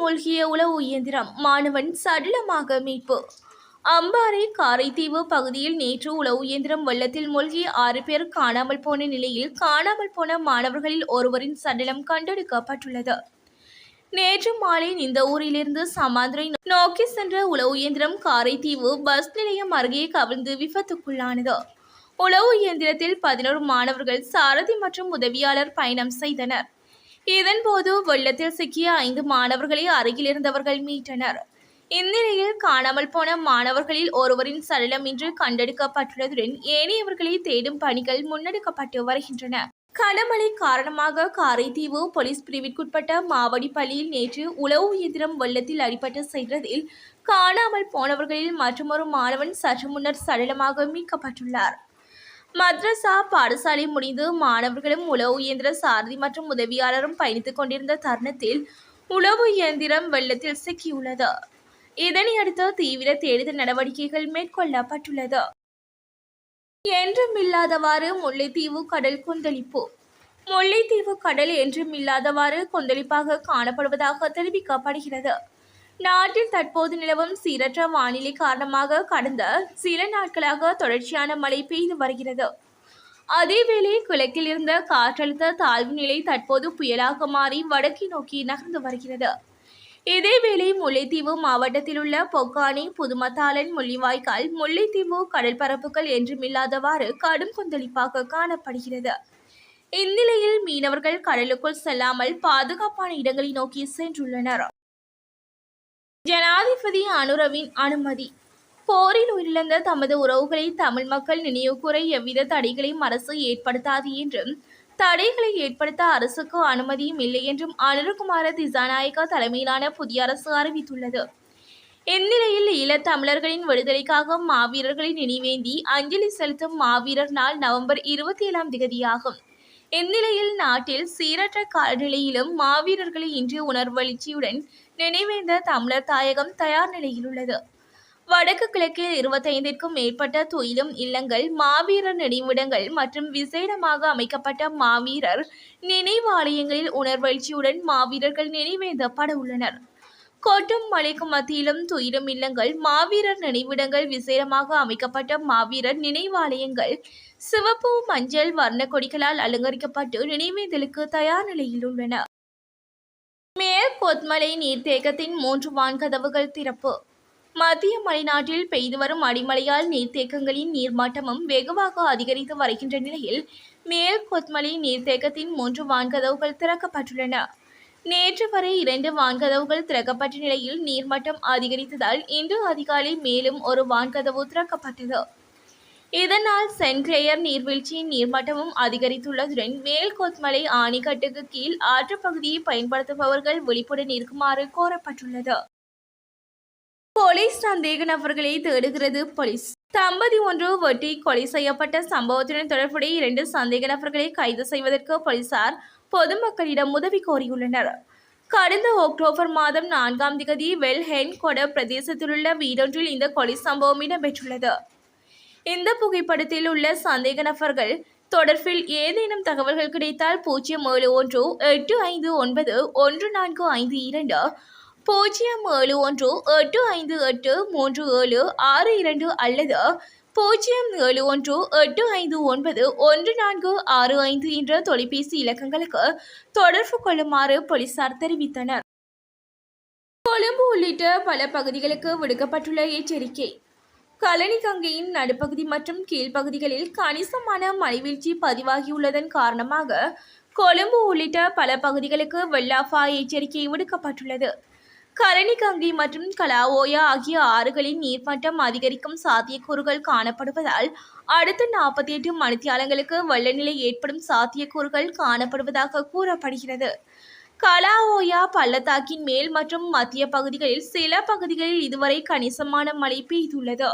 மூழ்கிய உளவு இயந்திரம் மாணவன் சடலமாக மீட்பு. அம்பாறை காரைதீவு பகுதியில் நேற்று உளவு இயந்திரம் வெள்ளத்தில் மூழ்கி ஆறு பேர் காணாமல் போன நிலையில் காணாமல் போன மாணவர்களில் ஒருவரின் சடலம் கண்டெடுக்கப்பட்டுள்ளது. நேற்று மாலை இந்த ஊரிலிருந்து சமாந்திரை நோக்கி சென்ற உளவு இயந்திரம் காரைதீவு பஸ் நிலையம் அருகே கவிழ்ந்து விபத்துக்குள்ளானது. உளவு இயந்திரத்தில் பதினோரு மாணவர்கள் சாரதி மற்றும் உதவியாளர் பயணம் செய்தனர். இதன்போது வெள்ளத்தில் சிக்கிய ஐந்து மாணவர்களை அருகில் இருந்தவர்கள் மீட்டனர். இந்நிலையில் காணாமல் போன மாணவர்களில் ஒருவரின் சடலம் இன்று கண்டெடுக்கப்பட்டுள்ளதுடன் ஏனையவர்களை தேடும் பணிகள் முன்னெடுக்கப்பட்டு வருகின்றன. கனமழை காரணமாக காரைதீவு போலீஸ் பிரிவிற்குட்பட்ட மாவடி பள்ளியில் நேற்று உளவு இயந்திரம் வெள்ளத்தில் அடிபட்டு சென்றதில் காணாமல் போனவர்களில் மற்றொரு மாணவன் சற்று முன்னர் சடலமாக மீட்கப்பட்டுள்ளார். மத்ரசா பாடசாலை முடிந்து மாணவர்களும் உளவு இயந்திர சாரதி மற்றும் உதவியாளரும் பயணித்துக் கொண்டிருந்த தருணத்தில் உளவு இயந்திரம் வெள்ளத்தில் சிக்கியுள்ளது. இதனையடுத்து தீவிர தேடுதல் நடவடிக்கைகள் மேற்கொள்ளப்பட்டுள்ளது. என்றும் இல்லாதவாறு முல்லைத்தீவு கடல் கொந்தளிப்பு. முல்லைத்தீவு கடல் என்றும் இல்லாதவாறு கொந்தளிப்பாக காணப்படுவதாக தெரிவிக்கப்படுகிறது. நாட்டில் தற்போது நிலவும் சீரற்ற வானிலை காரணமாக கடந்த சில நாட்களாக தொடர்ச்சியான மழை பெய்து வருகிறது. அதேவேளை கிழக்கில் இருந்த காற்றழுத்த தாழ்வு நிலை தற்போது புயலாக மாறி வடக்கை நோக்கி நகர்ந்து வருகிறது. இதேவேளை முல்லைத்தீவு மாவட்டத்தில் உள்ள பொக்கானி புதுமத்தாளன் முள்ளிவாய்க்கால் முல்லைத்தீவு கடல் பரப்புகள் என்றுமில்லாதவாறு கடும் கொந்தளிப்பாக காணப்படுகிறது. இந்நிலையில் மீனவர்கள் கடலுக்குள் செல்லாமல் பாதுகாப்பான இடங்களை நோக்கி சென்றுள்ளனர். ஜனாதிபதி அனுரவின் அனுமதி. போரில் உயிரிழந்த தமது உறவுகளை தமிழ் மக்கள் நினைவுகூர எவ்வித தடைகளையும் அரசு ஏற்படுத்தாது என்றும் தடைகளை ஏற்படுத்த அரசுக்கு அனுமதியும் இல்லை என்றும் அனுரகுமார திசாநாயக்கா தலைமையிலான புதிய அரசு அறிவித்துள்ளது. இந்நிலையில் ஈழத்தமிழர்களின் விடுதலைக்காக மாவீரர்களை நினைவேந்தி அஞ்சலி செலுத்தும் மாவீரர் நாள் நவம்பர் இருபத்தி ஏழாம் திகதியாகும் இந்நிலையில் நாட்டில் சீரற்ற காலநிலையிலும் மாவீரர்களை இன்று உணர்வெழுச்சியுடன் நினைவேந்த தமிழர் தாயகம் தயார் நிலையில் உள்ளது. வடக்கு கிழக்கில் இருபத்தைந்திற்கும் மேற்பட்ட துயிலும் இல்லங்கள் மாவீரர் நினைவிடங்கள் மற்றும் விசேடமாக அமைக்கப்பட்ட மாவீரர் நினைவாலயங்களில் உணர்வெழுச்சியுடன் மாவீரர்கள் நினைவேந்தப்பட உள்ளனர். கொட்டும் மலைக்கும் மத்தியிலும் துயிலும் இல்லங்கள் மாவீரர் நினைவிடங்கள் விசேடமாக அமைக்கப்பட்ட மாவீரர் நினைவாலயங்கள் சிவப்பு மஞ்சள் வர்ண கொடிகளால் அலங்கரிக்கப்பட்டு நினைவேந்தலுக்கு தயார் நிலையில் உள்ளன. மேல் கொத்மலை நீர்த்தேக்கத்தின் மூன்று வான்கதவுகள் திறப்பு. மத்திய மலைநாட்டில் பெய்து வரும் அடிமழையால் நீர்த்தேக்கங்களின் நீர்மட்டமும் வெகுவாக அதிகரித்து வருகின்ற நிலையில் மேல் கொத்மலை நீர்த்தேக்கத்தின் மூன்று வான்கதவுகள் திறக்கப்பட்டுள்ளன. நேற்று வரை இரண்டு வான்கதவுகள் திறக்கப்பட்ட நிலையில் நீர்மட்டம் அதிகரித்ததால் இன்று அதிகாலை மேலும் ஒரு வான்கதவு திறக்கப்பட்டது. இதனால் சென்ட்ரேயர் நீர்வீழ்ச்சியின் நீர்மட்டமும் அதிகரித்துள்ளதுடன் மேல் கொத்மலை ஆணிக்கட்டுக்கு கீழ் ஆற்றுப்பகுதியை பயன்படுத்துபவர்கள் விழிப்புடன் இருக்குமாறு கோரப்பட்டுள்ளது. போலீஸ் சந்தேக நபர்களை தேடுகிறது போலீஸ். தம்பதி ஒன்று வெட்டி கொலை செய்யப்பட்ட சம்பவத்துடன் தொடர்புடைய இரண்டு சந்தேக நபர்களை கைது செய்வதற்கு போலீசார் பொதுமக்களிடம் உதவி கோரியுள்ளனர். கடந்த அக்டோபர் மாதம் நான்காம் திகதி வெல்ஹென் கொட பிரதேசத்திலுள்ள வீடொன்றில் இந்த கொலை சம்பவம் இடம்பெற்றுள்ளது. இந்த புகைப்படத்தில் உள்ள சந்தேக நபர்கள் தொடர்பில் ஏதேனும் தகவல்கள் கிடைத்தால் பூஜ்ஜியம் ஏழு ஒன்று எட்டு ஐந்து ஒன்பது ஒன்று நான்கு ஐந்து இரண்டு பூஜ்ஜியம் ஏழு ஒன்று எட்டு ஐந்து எட்டு மூன்று ஏழு ஆறு இரண்டு அல்லது பூஜ்ஜியம் ஏழு ஒன்று எட்டு ஐந்து ஒன்பது ஒன்று நான்கு ஆறு ஐந்து என்ற தொலைபேசி இலக்கங்களுக்கு தொடர்பு கொள்ளுமாறு போலீசார் தெரிவித்தனர். கொழும்பு உள்ளிட்ட பல பகுதிகளுக்கு விடுக்கப்பட்டுள்ள எச்சரிக்கை. கலனி கங்கையின் நடுப்பகுதி மற்றும் கீழ்ப்பகுதிகளில் கணிசமான மழைவீழ்ச்சி பதிவாகியுள்ளதன் காரணமாக கொழும்பு உள்ளிட்ட பல பகுதிகளுக்கு வெள்ளாஃபா எச்சரிக்கை விடுக்கப்பட்டுள்ளது. கலனிகங்கை மற்றும் கலாவோயா ஆகிய ஆறுகளின் நீர்மட்டம் அதிகரிக்கும் சாத்தியக்கூறுகள் காணப்படுவதால் அடுத்த நாற்பத்தி எட்டு மணித்தியாலங்களுக்கு வெள்ளநிலை ஏற்படும் சாத்தியக்கூறுகள் காணப்படுவதாக கூறப்படுகிறது. கலாஓயா பள்ளத்தாக்கின் மேல் மற்றும் மத்திய பகுதிகளில் சில பகுதிகளில் இதுவரை கணிசமான மழை பெய்துள்ளது.